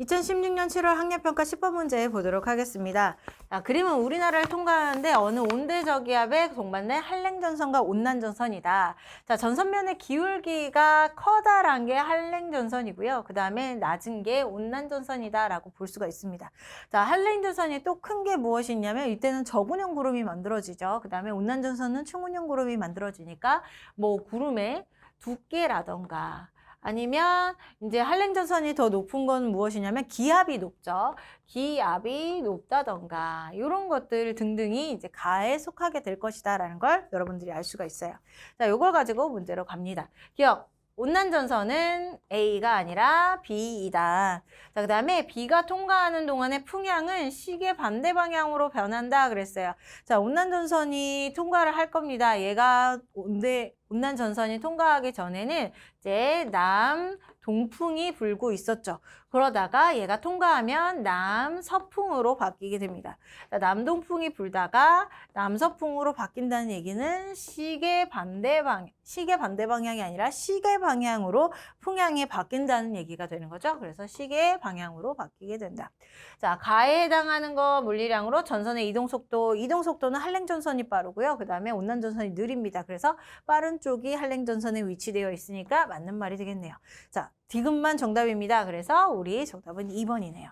2016년 7월 학력평가 10번 문제 보도록 하겠습니다. 자, 그림은 우리나라를 통과하는데 어느 온대저기압의 동반된 한랭전선과 온난전선이다. 자, 전선면의 기울기가 커다란 게 한랭전선이고요. 그 다음에 낮은 게 온난전선이다라고 볼 수가 있습니다. 자, 한랭전선이 또 큰 게 무엇이냐면 이때는 저군형 구름이 만들어지죠. 그 다음에 온난전선은 충운형 구름이 만들어지니까 뭐 구름의 두께라던가 아니면 이제 한랭전선이 더 높은 건 무엇이냐면 기압이 높죠. 기압이 높다던가 이런 것들 등등이 이제 가에 속하게 될 것이다 라는 걸 여러분들이 알 수가 있어요. 자, 요걸 가지고 문제로 갑니다. 기억. 온난전선은 A가 아니라 B이다. 자, 그 다음에 B가 통과하는 동안의 풍향은 시계 반대 방향으로 변한다 그랬어요. 자, 온난전선이 통과를 할 겁니다. 얘가 온대, 온난 전선이 통과하기 전에는 이제 남, 동풍이 불고 있었죠. 그러다가 얘가 통과하면 남서풍으로 바뀌게 됩니다. 자, 남동풍이 불다가 남서풍으로 바뀐다는 얘기는 시계 반대 방 시계 반대 방향이 아니라 시계 방향으로 풍향이 바뀐다는 얘기가 되는 거죠. 그래서 시계 방향으로 바뀌게 된다. 자, 가에 해당하는 거 물리량으로 전선의 이동 속도, 이동 속도는 한랭 전선이 빠르고요. 그 다음에 온난 전선이 느립니다. 그래서 빠른 쪽이 한랭 전선에 위치되어 있으니까 맞는 말이 되겠네요. 자, 디귿만 정답입니다. 그래서 우리 정답은 2번이네요.